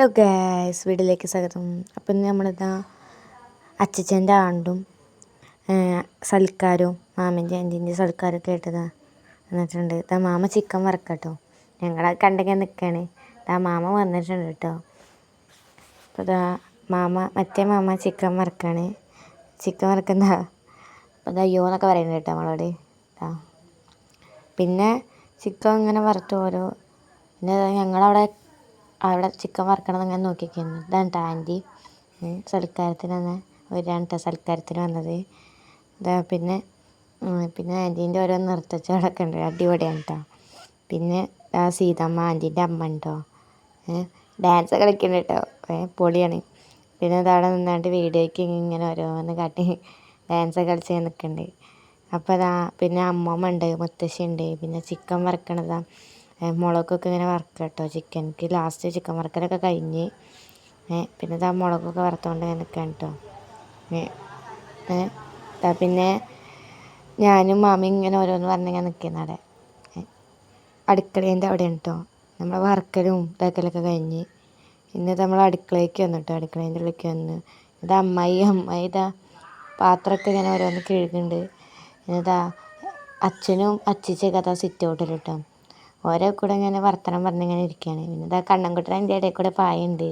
Hello guys വീട്ടിലേക്ക് സ്വാഗതം. അപ്പം ഇന്ന് നമ്മളിതാ അച്ചച്ചന്റെ ആണ്ടും സൽക്കാരവും മാമന്റെ ആന്റീന്റെ സൽക്കാരമൊക്കെ ആയിട്ടതാ വന്നിട്ടുണ്ട്. ഇതാ മാമ ചിക്കൻ വറക്കട്ടോ. ഞങ്ങളെ കണ്ടെങ്കിൽ നിൽക്കുകയാണ് ഇതാ മാമ വന്നിട്ടുണ്ട് കേട്ടോ. അപ്പോൾ ഇതാ മാമ മറ്റേ മാമ ചിക്കൻ വറക്കാണ്. ചിക്കൻ വറക്കുന്ന അപ്പോൾ ഇതാ അയ്യോ എന്നൊക്കെ പറയുന്നത് കേട്ടോ നമ്മളോട്. ഇതാ. പിന്നെ ചിക്കൻ ഇങ്ങനെ വറുത്ത് ഓരോ പിന്നെ ഞങ്ങളവിടെ അവിടെ ചിക്കൻ വറക്കണം അങ്ങനെ നോക്കിക്കുന്നു ഇതാണ് കേട്ടോ ആന്റി. സൽക്കാരത്തിന് വന്ന ഒരാണ് കേട്ടോ സൽക്കാരത്തിന് വന്നത്. ഇതാ പിന്നെ പിന്നെ ആന്റീന്റെ ഓരോ നൃത്തച്ചുവടൊക്കെ ഉണ്ട്. അടിപൊളിയാണ് കേട്ടോ പിന്നെ ആ സീതമ്മ ആന്റീന്റെ അമ്മ ഉണ്ടോ? ഡാൻസ് കളിക്കുന്നുണ്ട് കേട്ടോ ഏ പൊളിയാണ്. പിന്നെ അതവിടെ നിന്നാണ്ട് വീഡിയോയ്ക്ക് ഇങ്ങനെ ഓരോന്ന് കാട്ടി ഡാൻസ് കളിച്ച് നിൽക്കുന്നുണ്ട് അപ്പോൾ അതാ പിന്നെ അമ്മമ്മ ഉണ്ട് മുത്തശ്ശി ഉണ്ട്. പിന്നെ ചിക്കൻ വറക്കണതാ. മുളകൊക്കെ ഇങ്ങനെ വറുക്കുക കേട്ടോ ചിക്കൻക്ക് ലാസ്റ്റ് ചിക്കൻ വറക്കലൊക്കെ കഴിഞ്ഞ്. പിന്നെ ഇതാ മുളകൊക്കെ വറുത്തുകൊണ്ട് ഇങ്ങനെ നിൽക്കാൻ കേട്ടോ പിന്നെ ഞാനും മാമി ഇങ്ങനെ ഓരോന്ന് പറഞ്ഞിങ്ങനെ നിൽക്കുന്ന അവിടെ. അടുക്കളേന്റെ അവിടെയാണ് കേട്ടോ നമ്മൾ വറക്കലും ഇതാക്കലൊക്കെ കഴിഞ്ഞ്. ഇന്ന് നമ്മൾ അടുക്കളയ്ക്ക് വന്നു കേട്ടോ അടുക്കളേന്റെ ഉള്ളിലേക്ക് വന്ന്. ഇത് അമ്മായി അമ്മായി ഇതാ പാത്രമൊക്കെ ഇങ്ങനെ ഓരോന്ന് കഴുകുന്നുണ്ട് ഇതാ അച്ഛനും അച്ചിച്ചൊക്കെ അതാ സിറ്റ് ഔട്ടിൽ കേട്ടോ ഓരോ കൂടെ ഇങ്ങനെ വർത്തനം പറഞ്ഞിങ്ങനെ ഇരിക്കുകയാണ്. പിന്നെ ഇതാ കണ്ണൻകുട്ടൻ അതിന്റെ ഇടയിൽ കൂടെ പായുണ്ട്.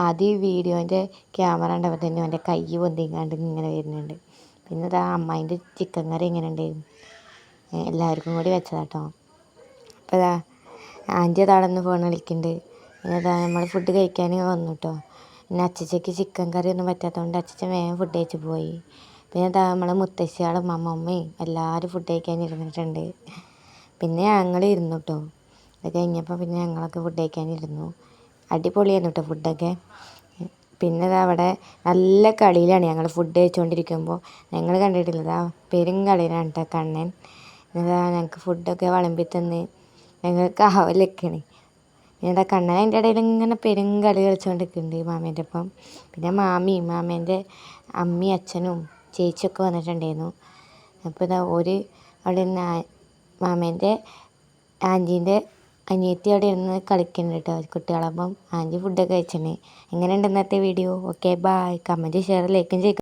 ആദ്യം വീഡിയോന്റെ ക്യാമറ ഉണ്ടപ്പോൾ തന്നെ അവന്റെ കൈ പൊന്തിങ്ങാണ്ട് ഇങ്ങനെ വരുന്നുണ്ട്. പിന്നെ ഇതാ അമ്മായിന്റെ ചിക്കൻ കറി ഇങ്ങനെ ഉണ്ട്. എല്ലാവർക്കും കൂടി വെച്ചതാട്ടോ. അപ്പോൾ ഇതാ ആന്റി അതാടെ നിന്ന് ഫോൺ കളിക്കുന്നുണ്ട് പിന്നെ ഇതാ നമ്മൾ ഫുഡ് കഴിക്കാൻ വന്നു കേട്ടോ. പിന്നെ അച്ചച്ചയ്ക്ക് ചിക്കൻ കറി ഒന്നും പറ്റാത്തതുകൊണ്ട് അച്ചച്ചൻ വേഗം ഫുഡ് കഴിച്ച് പോയി. പിന്നെ ഇതാ നമ്മളെ മുത്തശ്ശിയാളും അമ്മമ്മയും എല്ലാവരും ഫുഡ് കഴിക്കാൻ ഇരുന്നിട്ടുണ്ട്. പിന്നെ ഞങ്ങൾ ഇരുന്നു കേട്ടോ അത് കഴിഞ്ഞപ്പോൾ പിന്നെ ഞങ്ങളൊക്കെ ഫുഡ് കഴിക്കാനിരുന്നു അടിപൊളിയായിരുന്നു കേട്ടോ ഫുഡൊക്കെ പിന്നെ അവിടെ നല്ല കളിയിലാണ് ഞങ്ങൾ ഫുഡ് കഴിച്ചുകൊണ്ടിരിക്കുമ്പോൾ ഞങ്ങൾ കണ്ടിട്ടില്ല? ഇതാ പെരും കളിയിലാണ് കേട്ടോ കണ്ണൻ. ഇതാ ഞങ്ങൾക്ക് ഫുഡൊക്കെ വിളമ്പി തന്ന് ഞങ്ങൾ കാവലൊക്കെയാണ് പിന്നെ ഇതാ കണ്ണൻ അതിന്റെ ഇടയിൽ ഇങ്ങനെ പെരും കളി കളിച്ചുകൊണ്ടിരിക്കുന്നുണ്ട് മാമേന്റെ ഒപ്പം. പിന്നെ മാമി മാമേന്റെ അമ്മയും അച്ഛനും ചേച്ചിയൊക്കെ വന്നിട്ടുണ്ടായിരുന്നു. അപ്പോൾ ഇതാ ഒരു അവിടെ നിന്ന് മാമേന്റെ ആന്റീന്റെ അനിയത്തി അവിടെ ഇരുന്ന് കളിക്കുന്നുണ്ട് കേട്ടോ കുട്ടികളപ്പം ആന്റി ഫുഡൊക്കെ കഴിച്ചിട്ടുണ്ട് എങ്ങനെയുണ്ട് ഇന്നത്തെ video okay bye comment share ലൈക്കും ചെയ്യുക